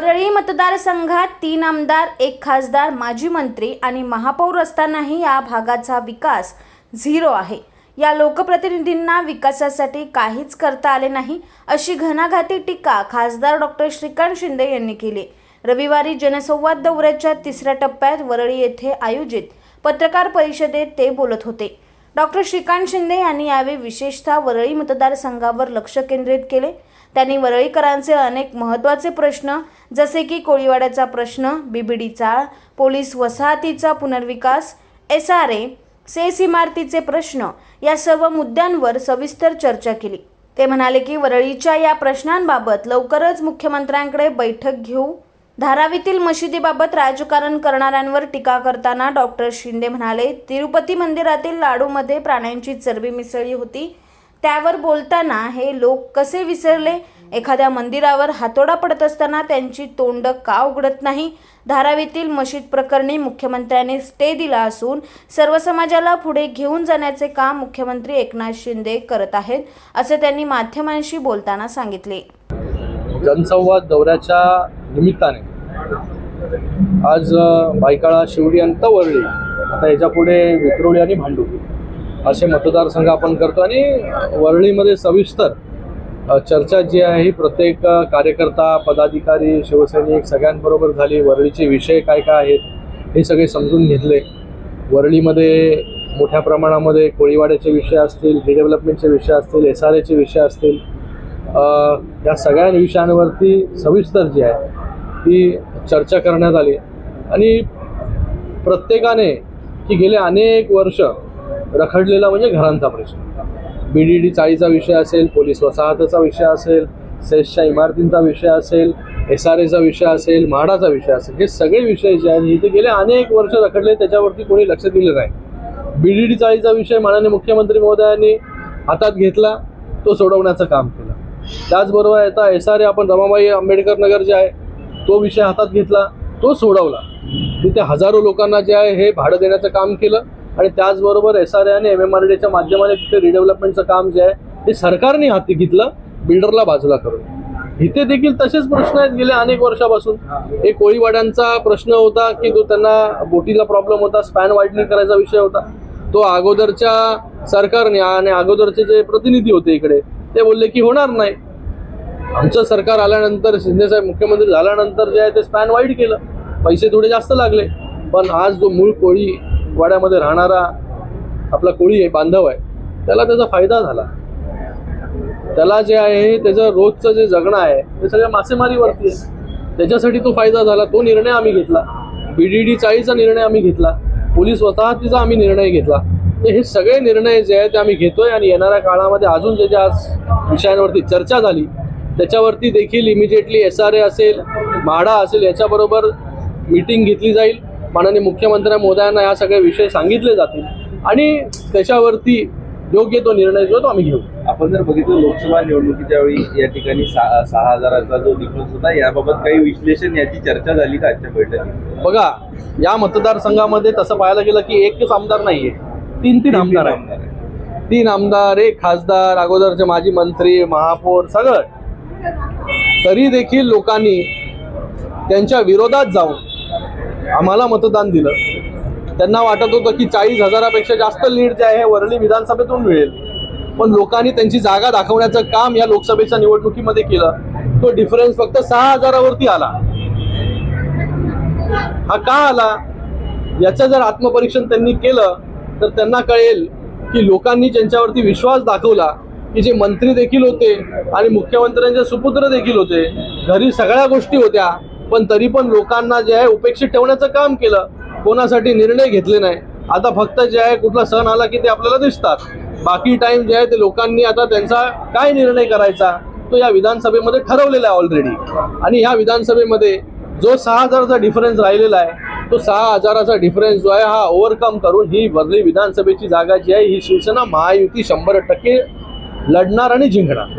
मतदारसंघात तीन आमदार एक खासदार माजी मंत्री आणि महापौर असतानाही या भागाचा विकास झिरो आहे. या लोकप्रतिनिधींना विकासासाठी काहीच करता आले नाही अशी घणाघाती टीका खासदार डॉक्टर श्रीकांत शिंदे यांनी केली. रविवारी जनसंवाद दौऱ्याच्या तिसऱ्या टप्प्यात वरळी येथे आयोजित पत्रकार परिषदेत ते बोलत होते. डॉक्टर श्रीकांत शिंदे यांनी यावेळी विशेषतः वरळी मतदारसंघावर लक्ष केंद्रित केले. त्यांनी वरळीकरांचे अनेक महत्त्वाचे प्रश्न जसे की कोळीवाड्याचा प्रश्न बीबीडी चाळ पोलीस वसाहतीचा पुनर्विकास एस आर ए सेस इमारतीचे प्रश्न या सर्व मुद्द्यांवर सविस्तर चर्चा केली. ते म्हणाले की वरळीच्या या प्रश्नांबाबत लवकरच मुख्यमंत्र्यांकडे बैठक घेऊ धारावीतील मशिदीबाबत राजकारण करणाऱ्यांवर टीका करताना डॉक्टर शिंदे म्हणाले तिरुपती मंदिरातील लाडूमध्ये प्राण्यांची चरबी मिसळली होती. त्यावर बोलताना हे लोक कसे विसरले? एखाद्या मंदिरावर हातोडा पडत असताना त्यांची तोंड का उघडत नाही? धारावीतील मशीद प्रकरणी मुख्यमंत्र्यांनी स्टे दिला असून सर्व समाजाला पुढे घेऊन जाण्याचे काम मुख्यमंत्री एकनाथ शिंदे करत आहेत असे त्यांनी माध्यमांशी बोलताना सांगितले. जनसंवाद दौऱ्याच्या निमित्ताने आज बायकाळा शिवडी अंत वरळी आता याच्यापुढे विक्रोळी आणि भांडुप असे मतदारसंघ आपण करतो. आणि वरळीमध्ये सविस्तर चर्चा जी आहे ही प्रत्येक कार्यकर्ता पदाधिकारी शिवसैनिक सगळ्यांबरोबर झाली. वरळीचे विषय काय काय आहेत हे सगळे समजून घेतले. वरळीमध्ये मोठ्या प्रमाणामध्ये कोळीवाड्याचे विषय असतील रिडेव्हलपमेंटचे विषय असतील एस आर एचे विषय असतील. या सगळ्या विषयांवरती सविस्तर जी आहे ती चर्चा करण्यात आली. आणि प्रत्येकाने की गेले अनेक वर्ष रखडलेला म्हणजे घरांचा प्रश्न. बी डी डी चाळीचा विषय असेल पोलीस वसाहतचा विषय असेल सेसच्या इमारतींचा विषय असेल एस आर एचा विषय असेल म्हाडाचा विषय असेल हे सगळे विषय जे आहेत इथे गेले अनेक वर्ष रखडले त्याच्यावरती कोणी लक्ष दिलं नाही. बी डी डी चाळीचा विषय माननीय मुख्यमंत्री महोदयांनी हातात घेतला तो सोडवण्याचं काम केलं. त्याचबरोबर आता एस आर ए आपण रमाबाई आंबेडकर नगर जे आहे तो विषय हातात घेतला तो सोडवला. तिथे हजारो लोकांना जे आहे हे भाडं देण्याचं काम केलं आणि त्याचबरोबर एस आर ए आणि एम एम आर डीच्या माध्यमाने तिथे रिडेव्हलपमेंटचं काम जे आहे ते सरकारने हाती घेतलं बिल्डरला बाजूला करून. इथे देखील तसेच प्रश्न आहेत गेल्या अनेक वर्षापासून. एक कोळीवाड्यांचा प्रश्न होता की तो त्यांना बोटीला प्रॉब्लेम होता स्पॅन वाईडनिंग करायचा विषय होता. तो अगोदरच्या सरकारने आणि अगोदरचे जे प्रतिनिधी होते इकडे ते बोलले की होणार नाही. आमचं सरकार आल्यानंतर शिंदेसाहेब मुख्यमंत्री झाल्यानंतर जे आहे ते स्पॅन वाईट केलं. पैसे थोडे जास्त लागले. पण आज जो मूळ कोळी वाड्यामध्ये राहणारा आपला कोळी आहे बांधव आहे त्याला त्याचा फायदा झाला. त्याला जे आहे त्याचं रोजचं जे जगणं आहे ते सगळ्या मासेमारीवरती आहे. त्याच्यासाठी तो फायदा झाला तो निर्णय आम्ही घेतला. बी डी डी चाळीचा निर्णय आम्ही घेतला. पोलीस वसाहतीचा आम्ही निर्णय घेतला. तर हे सगळे निर्णय जे आहेत ते आम्ही घेतोय आणि येणाऱ्या काळामध्ये अजून जे ज्या आज विषयांवरती चर्चा झाली त्याच्यावरती देखील इमिजिएटली एस आर ए असेल म्हाडा असेल याच्याबरोबर मीटिंग घेतली जाईल. माननीय मुख्यमंत्री मोदयांना या सगळे विषय सांगितले जातील. आणि त्याच्यावरती योग्य तो निर्णय जो आहे तो आम्ही घेऊ. आपण जर बघितलं लोकसभा निवडणुकीच्या वेळी या ठिकाणी सहा सहा हजाराचा जो डिफरन्स होता याबाबत काही विश्लेषण याची चर्चा झाली का आजच्या बैठकीत? बघा या मतदारसंघामध्ये तसं पाहायला गेलं की एकच आमदार नाहीये. तीन तीन आमदार आहेत. तीन आमदार एक खासदार अगोदरचे माजी मंत्री महापौर सगळं. तरी देखील लोकांनी त्यांच्या विरोधात जाऊन आम्हाला मतदान दिलं. त्यांना वाटत होतं की चाळीस हजारापेक्षा जास्त लीड जे आहे वरळी विधानसभेतून मिळेल. पण लोकांनी त्यांची जागा दाखवण्याचं काम या लोकसभेच्या निवडणुकीमध्ये केलं. तो डिफरन्स फक्त सहा हजारावरती आला. हा का आला? याचं जर आत्मपरीक्षण त्यांनी केलं तर त्यांना कळेल की लोकांनी ज्यांच्यावरती विश्वास दाखवला की जे मंत्री देखील होते आणि मुख्यमंत्र्यांचे सुपुत्र देखील होते घरी सगळ्या गोष्टी होत्या पण तरी पण लोकांना जे आहे उपेक्षित ठेवण्याचं काम केलं कोणासाठी निर्णय घेतले नाही. आता फक्त जे आहे कुठला सण आला की ते आपल्याला दिसतात. बाकी टाइम जे आहे ते लोकांनी आता त्यांचा काय निर्णय करायचा तो या विधानसभेमध्ये ठरवलेला आहे ऑलरेडी आणि ह्या विधानसभेमध्ये जो सहा हजाराचा डिफरन्स राहिलेला आहे तो सहा हजाराचा डिफरन्स जो आहे हा ओव्हरकम करून ही वरली विधानसभेची जागा जी आहे ही शिवसेना महायुती शंभर टक्के लढणार आणि जिंकणार.